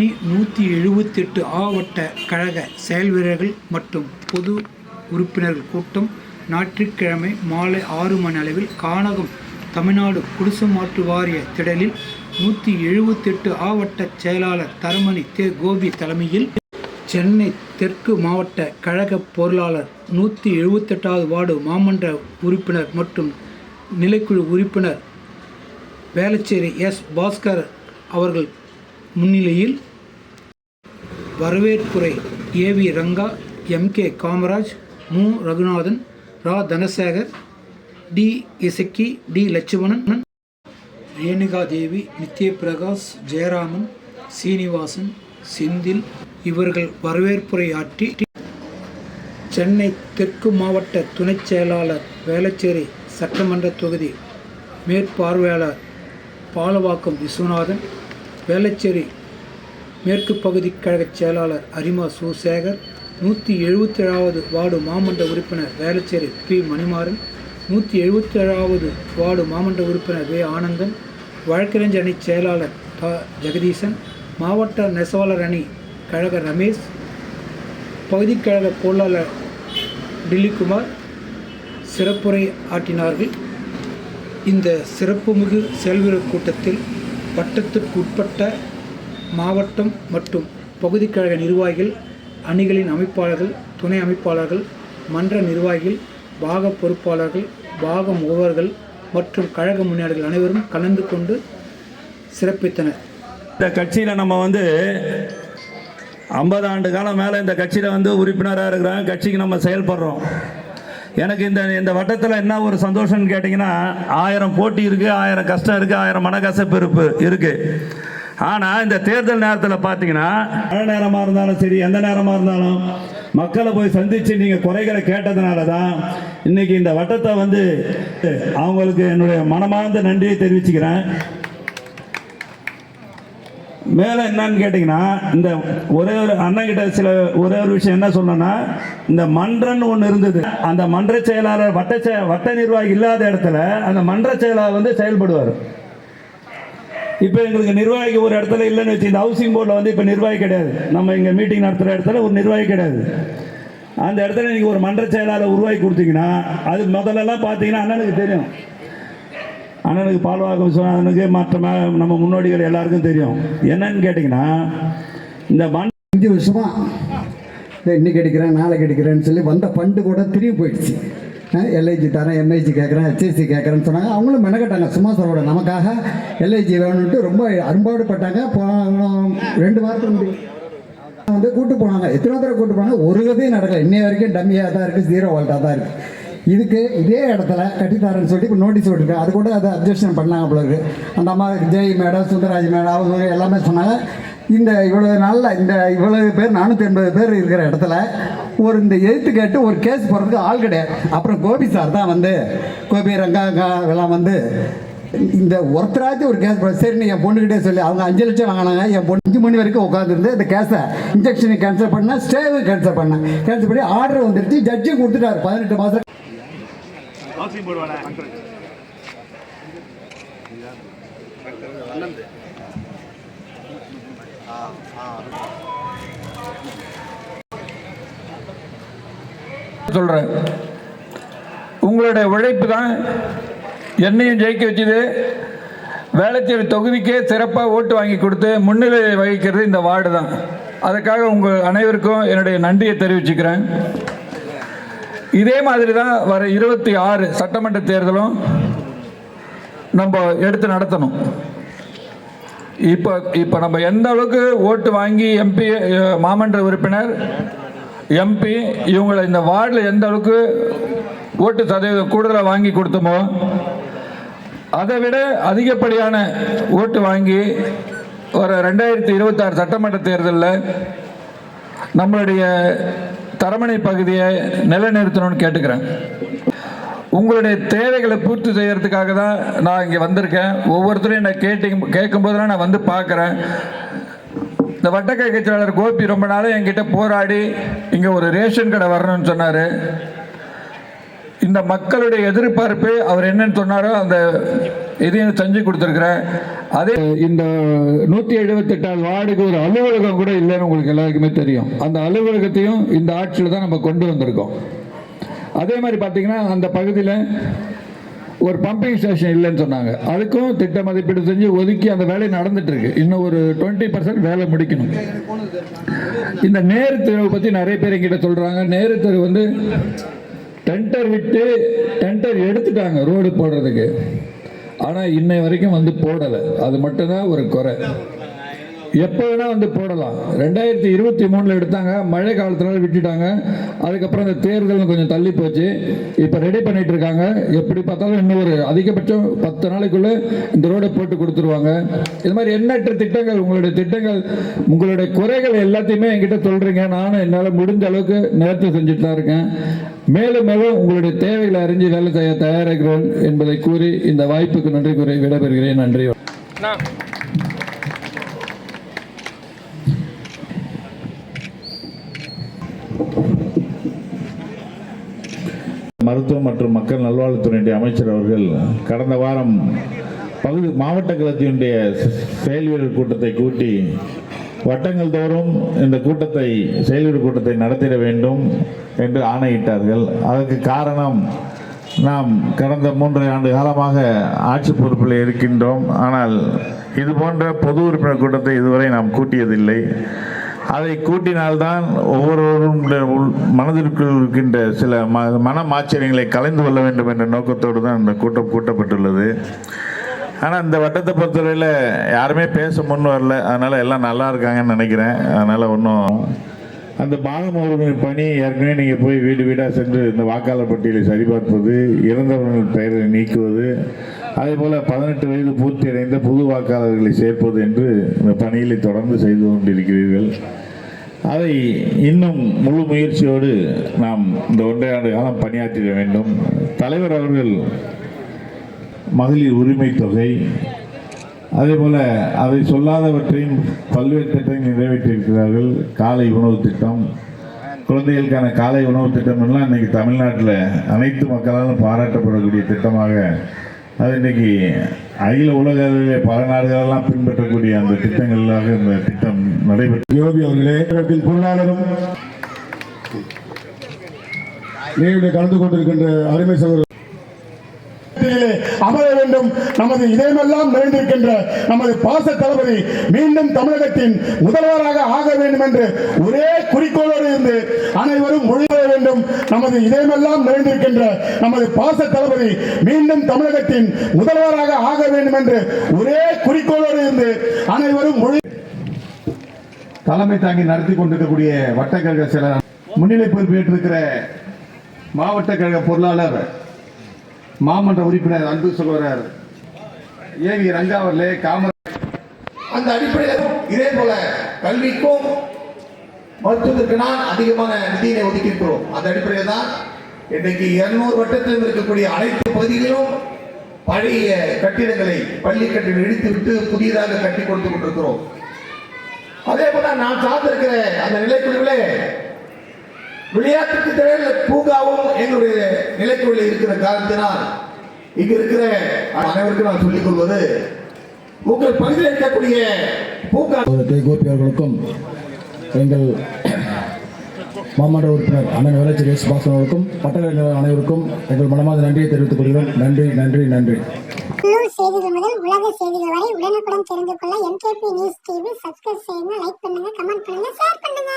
தரமணி நூற்றி எழுபத்தெட்டு ஆவட்ட கழக செயல் வீரர்கள் மற்றும் பொது உறுப்பினர்கள் கூட்டம் ஞாயிற்றுக்கிழமை மாலை ஆறு மணி அளவில் கானகம் தமிழ்நாடு குடிசை மாற்று வாரிய திடலில் நூற்றி எழுபத்தெட்டு ஆவட்ட செயலாளர் தரமணி தே. கோபி தலைமையில் சென்னை தெற்கு மாவட்ட கழக பொருளாளர் நூற்றி எழுபத்தெட்டாவது வார்டு மாமன்ற உறுப்பினர் மற்றும் நிலைக்குழு உறுப்பினர் வேளச்சேரி எஸ். பாஸ்கர் அவர்கள் முன்னிலையில் வரவேற்புரை A V Ranga M K Kamaraj Mu Raghunathan Ra Dhanasekar D Isakki D Lakshmanan Renuka Devi Nithyaprakash Jayaraman Srinivasan Senthil இவர்கள் வரவேற்புரையாற்றி சென்னை தெற்கு மாவட்ட துணைச் செயலாளர் வேளச்சேரி சட்டமன்ற தொகுதி மேற்பார்வையாளர் பாலவாக்கம் விஸ்வநாதன் வேளச்சேரி மேற்கு பகுதி கழக செயலாளர் அரிமா சுசேகர் நூற்றி எழுபத்தி ஏழாவது வார்டு மாமன்ற உறுப்பினர் வேலச்சேரி பி. மணிமாறன் நூற்றி எழுபத்தி ஏழாவது வார்டு மாமன்ற உறுப்பினர் வே. ஆனந்தன் வழக்கறிஞர் அணி செயலாளர் த ஜெகதீசன் மாவட்ட நெசவாளர் அணி கழக ரமேஷ் பகுதிக்கழக பொருளாளர் டில்லிக்குமார் சிறப்புரை ஆற்றினார்கள். இந்த சிறப்புமிகு செயல்வீரர் கூட்டத்தில் வட்டத்திற்கு உட்பட்ட மாவட்டம் மற்றும் பகுதிக்கழக நிர்வாகிகள் அணிகளின் அமைப்பாளர்கள் துணை அமைப்பாளர்கள் மன்ற நிர்வாகிகள் பாக பொறுப்பாளர்கள் பாக முகவர்கள் மற்றும் கழக முன்னேறிகள் அனைவரும் கலந்து கொண்டு சிறப்பித்தனர். இந்த கட்சியில் நம்ம வந்து ஐம்பது ஆண்டு காலம் மேலே இந்த கட்சியில் வந்து உறுப்பினராக இருக்கிறாங்க. கட்சிக்கு நம்ம செயல்படுறோம். எனக்கு இந்த இந்த வட்டத்தில் என்ன ஒரு சந்தோஷம்னு கேட்டிங்கன்னா ஆயிரம் போட்டி இருக்குது ஆயிரம் கஷ்டம் இருக்குது ஆயிரம் மனக்கசப்பு இருப்பு இருக்குது ஆனால் இந்த தேர்தல் நேரத்தில் பார்த்தீங்கன்னா மழை நேரமாக இருந்தாலும் சரி எந்த நேரமாக இருந்தாலும் மக்களை போய் சந்தித்து நீங்கள் குறைகளை கேட்டதுனால தான் இன்னைக்கு இந்த வட்டத்தை வந்து அவங்களுக்கு என்னுடைய மனமார்ந்த நன்றியை தெரிவிச்சுக்கிறேன். மேலே என்னன்னு கேட்டிங்கன்னா இந்த ஒரே ஒரு அண்ணன் கிட்ட சில ஒரே ஒரு விஷயம் என்ன சொல்லணும்னா இந்த மன்றன்னு ஒன்று இருந்தது. அந்த மன்ற செயலாளர் வட்ட வட்ட நிர்வாகி இல்லாத இடத்துல அந்த மன்ற செயலாளர் வந்து செயல்படுவார். இப்போ எங்களுக்கு நிர்வாகி ஒரு இடத்துல இல்லைன்னு வச்சு இந்த ஹவுசிங் போர்டில் வந்து இப்போ நிர்வாகி கிடையாது. நம்ம இங்கே மீட்டிங் நடத்துகிற இடத்துல ஒரு நிர்வாகி கிடையாது. அந்த இடத்துல நீங்கள் ஒரு மன்ற செயலாளர் உருவாக்கி கொடுத்தீங்கன்னா அது முதல்லலாம் பார்த்தீங்கன்னா அண்ணனுக்கு தெரியும். அண்ணனுக்கு பால்வாக்கம் விஸ்வநாதனுக்கு மற்ற நம்ம முன்னோடிகள் எல்லாருக்கும் தெரியும். என்னன்னு கேட்டிங்கன்னா இந்த மண் அஞ்சு வருஷமா இன்னைக்கு எடுக்கிறேன் நாளைக்கு எடுக்கிறேன்னு சொல்லி வந்த ஃபண்டு கூட திரும்பி போயிடுச்சு. எல்ஐஜி தரேன் எம்ஐஜி கேட்குறேன் ஹெச்எஸ்சி கேட்குறேன்னு சொன்னாங்க. அவங்களும் மெனக்கட்டாங்க சும்மா சொல்லோட நமக்காக எல்ஐஜி வேணும்ட்டு ரொம்ப அரும்பாடுபட்டாங்க. போன ரெண்டு வாரத்துக்கு வந்து கூட்டு போனாங்க. எத்தனை தடவை கூட்டு போனாங்க. ஒரு விதையும் நடக்கல. இன்னைய வரைக்கும் டம்மியாக தான் இருக்குது ஜீரோ வால்ட்டாக தான் இருக்குது இதுக்கு இதே இடத்துல கட்டித்தாரன்னு சொல்லி இப்போ நோட்டீஸ் விட்டுருக்கேன் அது கூட அதை அப்ஜெக்ஷன் பண்ணாங்க போல அந்த அம்மா ஜெய் மேடம் சுந்தராஜ் மேடம் அவங்க எல்லாமே சொன்னாங்க. இந்த இவ்வளோ நாளில் இந்த இவ்வளவு பேர் நானூற்றி எண்பது பேர் இருக்கிற இடத்துல ஒரு இந்த எழுத்து கேட்டு ஒரு கேஸ் போடுறதுக்கு ஆள் கிடையாது. அப்புறம் கோபி சார் தான் வந்து கோபி ரங்கா எல்லாம் வந்து இந்த ஒருத்தராச்சும் ஒரு கேஸ் போட சரி நீ என் பொண்ணுக்கிட்டே சொல்லி. அவங்க அஞ்சு லட்சம் வாங்கினாங்க. என் பொண்ணு அஞ்சு மணி வரைக்கும் உட்காந்துருந்து இந்த கேஸை இன்ஜெக்ஷனை கேன்சல் பண்ணேன் ஸ்டேவு கேன்சல் பண்ணேன் கேன்சல் பண்ணி. ஆர்டர் வந்துருச்சு. ஜட்ஜும் கொடுத்துட்டாரு. பதினெட்டு மாதம் சொல்கிறேன் உங்களுடைய உழைப்பு தான் என்னையும் ஜெயிக்க வச்சுது. வேளச்சேரி தொகுதிக்கே சிறப்பாக ஓட்டு வாங்கி கொடுத்து முன்னிலை வகிக்கிறது இந்த வார்டு தான். அதுக்காக உங்கள் அனைவருக்கும் என்னுடைய நன்றியை தெரிவிச்சுக்கிறேன். இதே மாதிரி தான் வர இருபத்தி ஆறு சட்டமன்ற தேர்தலும் நம்ம எடுத்து நடத்தணும். இப்போ இப்போ நம்ம எந்த அளவுக்கு ஓட்டு வாங்கி எம்பி மாமன்ற உறுப்பினர் எம்பி இவங்களை இந்த வார்டில் எந்த அளவுக்கு ஓட்டு சதவீதம் கூடுதலாக வாங்கி கொடுத்தோமோ அதை விட அதிகப்படியான ஓட்டு வாங்கி ஒரு ரெண்டாயிரத்தி இருபத்தாறு சட்டமன்ற தேர்தலில் நம்மளுடைய தரமணை பகுதியை நிலைநிறுத்தணும்னு கேட்டுக்கிறேன். உங்களுடைய தேவைகளை பூர்த்தி செய்கிறதுக்காக தான் நான் இங்கே வந்திருக்கேன். ஒவ்வொருத்தரையும் நான் கேட்டு கேட்கும்போதெல்லாம் நான் வந்து பார்க்குறேன். இந்த வட்டக்கை கட்சியாளர் கோபி ரொம்ப நாளாக என்கிட்ட போராடி இங்கே ஒரு ரேஷன் கடை வரணும்னு சொன்னார். இந்த மக்களுடைய எதிர்பார்ப்பு அவர் என்னன்னு சொன்னாரோ அந்த இதையும் செஞ்சு கொடுத்துருக்குறேன். அதே இந்த நூற்றி எழுபத்தெட்டாவது வார்டுக்கு ஒரு அலுவலகம் கூட இல்லைன்னு உங்களுக்கு எல்லாருக்குமே தெரியும். அந்த அலுவலகத்தையும் இந்த ஆட்சியில் தான் நம்ம கொண்டு வந்திருக்கோம். அதே மாதிரி பார்த்தீங்கன்னா அந்த பகுதியில் ஒரு பம்பிங் ஸ்டேஷன் இல்லைன்னு சொன்னாங்க. அதுக்கும் திட்ட மதிப்பீடு செஞ்சு ஒதுக்கி அந்த வேலை நடந்துட்டு இருக்கு. இன்னும் ஒரு டுவெண்ட்டி பர்சன்ட் வேலை முடிக்கணும். இந்த நேரு தெருவை பற்றி நிறைய பேர் எங்கிட்ட சொல்கிறாங்க நேரு தெரு வந்து டெண்டர் விட்டு டெண்டர் எடுத்துட்டாங்க ரோடு போடுறதுக்கு. ஆனால் இன்னை வரைக்கும் வந்து போடலை. அது மட்டும்தான் ஒரு குறை. எப்போ வேணால் வந்து போடலாம். ரெண்டாயிரத்தி இருபத்தி மூணில் எடுத்தாங்க. மழை காலத்தினால விட்டுட்டாங்க. அதுக்கப்புறம் அந்த தேர்தல் கொஞ்சம் தள்ளி போச்சு. இப்போ ரெடி பண்ணிட்டு இருக்காங்க. எப்படி பார்த்தாலும் இன்னும் ஒரு அதிகபட்சம் பத்து நாளைக்குள்ளே இந்த ரோடை போட்டு கொடுத்துருவாங்க. இது மாதிரி எண்ணற்ற திட்டங்கள் உங்களுடைய திட்டங்கள் உங்களுடைய குறைகள் எல்லாத்தையுமே என்கிட்ட சொல்கிறீங்க நானும் என்னால் முடிஞ்ச அளவுக்கு நேரத்தை செஞ்சுட்டு தான் இருக்கேன். மேலும் மேலும் உங்களுடைய தேவைகளை அறிஞ்சு வேலை செய்ய தயாராகிறோம் என்பதை கூறி இந்த வாய்ப்புக்கு நன்றி கூறி விடைபெறுகிறேன். நன்றி. மருத்துவம் மற்றும் மக்கள் நல்வாழ்வுத்துறையுடைய அமைச்சர் அவர்கள் கடந்த வாரம் பகுதி மாவட்ட கழகத்தினுடைய செயல் வீரர் கூட்டத்தை கூட்டி வட்டங்கள் தோறும் இந்த கூட்டத்தை செயல் வீரர் கூட்டத்தை நடத்திட வேண்டும் என்று ஆணையிட்டார்கள். அதற்கு காரணம் நாம் கடந்த மூன்றரை ஆண்டு காலமாக ஆட்சி பொறுப்பில் இருக்கின்றோம். ஆனால் இது போன்ற பொது உறுப்பினர் கூட்டத்தை இதுவரை நாம் கூட்டியதில்லை. அதை கூட்டினால்தான் ஒவ்வொருவரும் உள் மனதிற்குள் இருக்கின்ற சில ம மன மாச்சரியங்களை கலைந்து கொள்ள வேண்டும் என்ற நோக்கத்தோடு தான் இந்த கூட்டம் கூட்டப்பட்டுள்ளது. ஆனால் இந்த வட்டத்தை பொறுத்தவரையில் யாருமே பேச முன் வரல. அதனால் எல்லாம் நல்லா இருக்காங்கன்னு நினைக்கிறேன். அதனால் ஒன்றும் அந்த பாகம் அவர்களின் பணி ஏற்கனவே நீங்கள் போய் வீடு வீடாக சென்று இந்த வாக்காளர் பட்டியலை சரிபார்ப்பது இறந்தவர்கள் பெயரை நீக்குவது அதே போல் பதினெட்டு வயது பூர்த்தி அடைந்த புது வாக்காளர்களை சேர்ப்பது என்று இந்த பணிகளை தொடர்ந்து செய்து கொண்டிருக்கிறீர்கள். அதை இன்னும் முழு முயற்சியோடு நாம் இந்த ஒன்றை ஆண்டு காலம் பணியாற்றிட வேண்டும். தலைவர் அவர்கள் மகளிர் உரிமை தொகை அதே போல அதை சொல்லாதவற்றையும் பல்வேறு திட்டங்கள் நிறைவேற்றியிருக்கிறார்கள். காலை உணவு திட்டம் குழந்தைகளுக்கான காலை உணவு திட்டம் எல்லாம் இன்னைக்கு தமிழ்நாட்டில் அனைத்து மக்களாலும் பாராட்டப்படக்கூடிய திட்டமாக அது இன்னைக்கு அகில உலக அளவிலே பல நாடுகளெல்லாம் பின்பற்றக்கூடிய அந்த திட்டங்களாக இந்த திட்டம் நடைபெற்று யோகி அவர்களே பொருளாளரும் நேரில் கலந்து கொண்டிருக்கின்ற அருமை சகோதரர் அமர வேண்டும். நமது இதயமெல்லாம் நிறைந்திருக்கின்ற நமது பாச தளபதி மீண்டும் தமிழகத்தின் முதல்வராக ஆக வேண்டும் என்று ஒரே குறிக்கோளோடு இருந்து அனைவரும் மொழிபெற வேண்டும். நமது இதயமெல்லாம் நிறைந்திருக்கின்ற நமது பாச தளபதி மீண்டும் தமிழகத்தின் முதல்வராக ஆக வேண்டும் என்று ஒரே குறிக்கோளோடு இருந்து அனைவரும் மொழி தலைமை தாங்கி நடத்தி கொண்டிருக்கக்கூடிய வட்டக்கழக செயலர் முன்னிலை பொறுப்பேற்றிருக்கிற மாவட்ட கழக பொருளாளர் மாமன்ற உறுப்பினர் அன்பு சகோதரர் ஏவி ரங்கா அவர்களே காமர் அந்த அடிப்படையில் இதே போல கல்விக்கும் மருத்துவத்திற்கு நான் அதிகமான நிதியினை ஒதுக்கியிருக்கிறோம். அந்த அடிப்படையில் தான் இன்றைக்கு இருநூறு வட்டத்தில் இருக்கக்கூடிய அனைத்து பகுதிகளிலும் பழைய கட்டிடங்களை பள்ளி கட்டிடம் இடித்து விட்டு புதியதாக கட்டி கொடுத்து கொண்டிருக்கிறோம். அதே போல நான் சார்ந்திருக்கிற அந்த நிலைக்குழுவிலே விளையாட்டுக்கு தேவையான பூங்காவும் எங்களுடைய நிலைக்குழுவில் இருக்கிற காரணத்தினால் இங்க இருக்கிற அனைவருக்கும் நான் சொல்லிக் கொள்வது உங்கள் பகுதியில் இருக்கக்கூடிய பூங்கா கே கோபி அவர்களுக்கும் எங்கள் மாமன்ற உறுப்பினர் அண்ணன் வேலச்சேரி சுபாஷன் அவர்களுக்கும் பட்டக்கலைஞர் அனைவருக்கும் எங்கள் மனமார்ந்த நன்றியை தெரிவித்துக் கொள்கிறோம். நன்றி நன்றி நன்றி. உள்ளூர் செய்திகள் முதல் உலக செய்திகள் வரை உடனுக்குடன் தெரிந்து கொள்ள எம்கேபி நியூஸ் டிவி சப்ஸ்கிரைப் செய்யுங்க லைக் பண்ணுங்க கமெண்ட் பண்ணுங்க ஷேர் பண்ணுங்க.